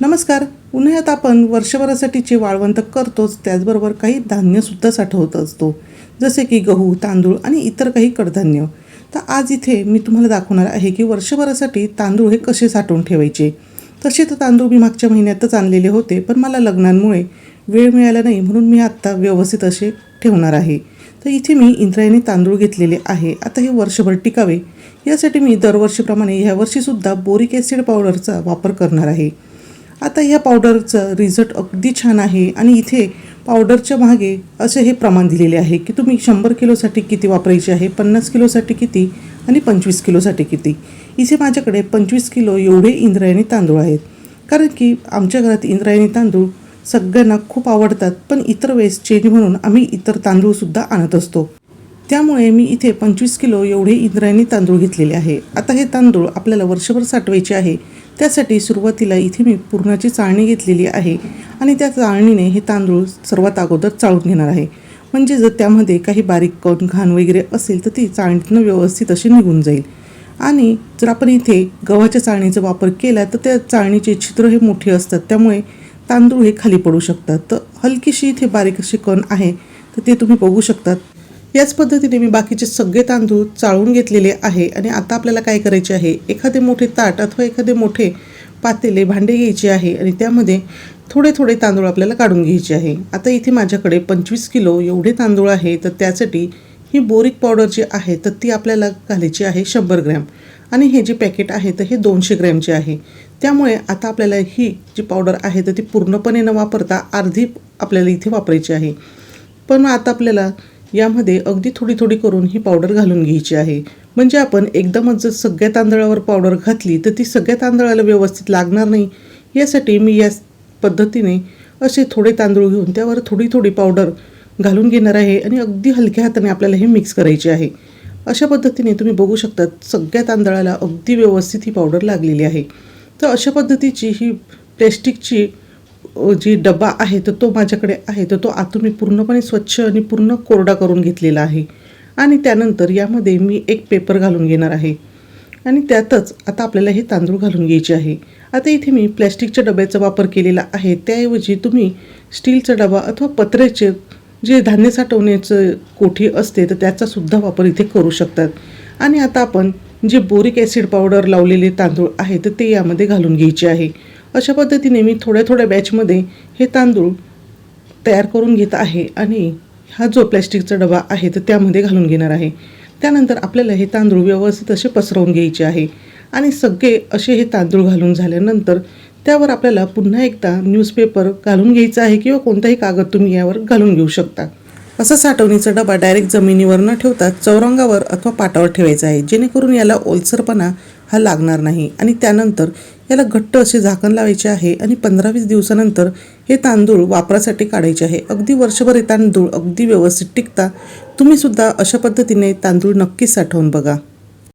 नमस्कार. उन्हाळ्यात आपण वर्षभरासाठीचे वाळवंत करतोच त्याचबरोबर काही धान्यसुद्धा साठवत असतो. जसे की गहू तांदूळ आणि इतर काही कडधान्य. तर आज इथे मी तुम्हाला दाखवणार आहे की वर्षभरासाठी तांदूळ हे कसे साठवून ठेवायचे. तसे तर तांदूळ मी मागच्या महिन्यातच आणलेले होते पण मला लग्नांमुळे वेळ मिळाला नाही म्हणून मी आत्ता व्यवस्थित असे ठेवणार आहे. तर इथे मी इंद्रायणी तांदूळ घेतलेले आहे. आता हे वर्षभर टिकावे. यासाठी मी दरवर्षीप्रमाणे ह्या वर्षीसुद्धा बोरिक ॲसिड पावडरचा वापर करणार आहे. आता ह्या पावडरचं रिझल्ट अगदी छान आहे आणि इथे पावडरच्या मागे असे हे प्रमाण दिलेले आहे की तुम्ही शंभर किलोसाठी किती वापरायचे आहे पन्नास किलोसाठी किती आणि पंचवीस किलोसाठी किती. इथे माझ्याकडे पंचवीस किलो एवढे इंद्रायणी तांदूळ आहेत. कारण की आमच्या घरात इंद्रायणी तांदूळ सगळ्यांना खूप आवडतात पण इतर वेळेस चेंज म्हणून आम्ही इतर तांदूळसुद्धा आणत असतो. त्यामुळे मी इथे पंचवीस किलो एवढे इंद्रायणी तांदूळ घेतलेले आहे. आता हे तांदूळ आपल्याला वर्षभर साठवायचे आहे. त्यासाठी सुरुवातीला इथे मी पुरणाची चाळणी घेतलेली आहे आणि त्या चाळणीने हे तांदूळ सर्वात अगोदर चाळून घेणार आहे. म्हणजे जर त्यामध्ये काही बारीक कण घाण वगैरे असेल तर ती चाळणीतनं व्यवस्थित अशी निघून जाईल. आणि जर आपण इथे गव्हाच्या चाळणीचा वापर केला तर त्या चाळणीचे छिद्र हे मोठे असतात. त्यामुळे तांदूळ हे खाली पडू शकतात. तर हलकीशी इथे बारीक अशी कण आहे तर ते तुम्ही बघू शकतात. याच पद्धतीने मी बाकीचे सगळे तांदूळ चाळून घेतलेले आहे आणि आता आपल्याला काय करायचे आहे? एखादे मोठे ताट अथवा एखादे मोठे पातेले भांडे घ्यायचे आहे आणि त्यामध्ये थोडे थोडे तांदूळ आपल्याला काढून घ्यायचे आहे. आता इथे माझ्याकडे पंचवीस किलो एवढे तांदूळ आहे तर त्यासाठी ही बोरिक पावडर जी आहे तर ती आपल्याला घालायची आहे शंभर ग्रॅम. आणि हे जे पॅकेट आहे तर हे दोनशे ग्रॅमचे आहे. त्यामुळे आता आपल्याला ही जी पावडर आहे तर ती पूर्णपणे न वापरता अर्धी आपल्याला इथे वापरायची आहे. पण आता आपल्याला यामध्ये अगदी थोडी थोडी करून ही पावडर घालून घ्यायची आहे. म्हणजे आपण एकदमच जर सगळ्या तांदळावर पावडर घातली तर ती सगळ्या तांदळाला व्यवस्थित लागणार नाही. यासाठी मी या पद्धतीने असे थोडे तांदूळ घेऊन त्यावर थोडी थोडी पावडर घालून घेणार आहे आणि अगदी हलक्या हाताने आपल्याला हे मिक्स करायचे आहे. अशा पद्धतीने तुम्ही बघू शकता सगळ्या तांदळाला अगदी व्यवस्थित ही पावडर लागलेली आहे. तर अशा पद्धतीची ही प्लॅस्टिकची जी डबा आहे तर तो माझ्याकडे आहे. तर तो आतून मी पूर्णपणे स्वच्छ आणि पूर्ण कोरडा करून घेतलेला आहे. आणि त्यानंतर यामध्ये मी एक पेपर घालून घेणार आहे. आणि त्यातच आता आपल्याला हे तांदूळ घालून घ्यायचे आहे. आता इथे मी प्लॅस्टिकच्या डब्याचा वापर केलेला आहे. त्याऐवजी तुम्ही स्टीलचा डबा अथवा पत्र्याचे जे धान्य साठवण्याचं कोठी असते तर त्याचासुद्धा वापर इथे करू शकतात. आणि आता आपण जे बोरिक ॲसिड पावडर लावलेले तांदूळ आहे तर ते यामध्ये घालून घ्यायचे आहे. अशा पद्धतीने मी थोड्या थोड्या बॅचमध्ये हे तांदूळ तयार करून घेत आहे आणि हा जो प्लॅस्टिकचा डबा आहे तर त्यामध्ये घालून घेणार आहे. त्यानंतर आपल्याला हे तांदूळ व्यवस्थित असे पसरवून घ्यायचे आहे आणि सगळे असे हे तांदूळ घालून झाल्यानंतर त्यावर आपल्याला पुन्हा एकदा न्यूजपेपर घालून घ्यायचा आहे किंवा कोणताही कागद तुम्ही यावर घालून घेऊ शकता. असा साठवणीचा डबा डायरेक्ट जमिनीवर न ठेवता चौरंगावर अथवा पाटावर ठेवायचा आहे जेणेकरून याला ओलसरपणा हा लागणार नाही. आणि त्यानंतर याला घट्ट असे झाकण लावायचे आहे आणि पंधरा वीस दिवसानंतर हे तांदूळ वापरासाठी काढायचे आहे. अगदी वर्षभर हे तांदूळ अगदी व्यवस्थित टिकता तुम्ही सुद्धा अशा पद्धतीने तांदूळ नक्कीच साठवून बघा.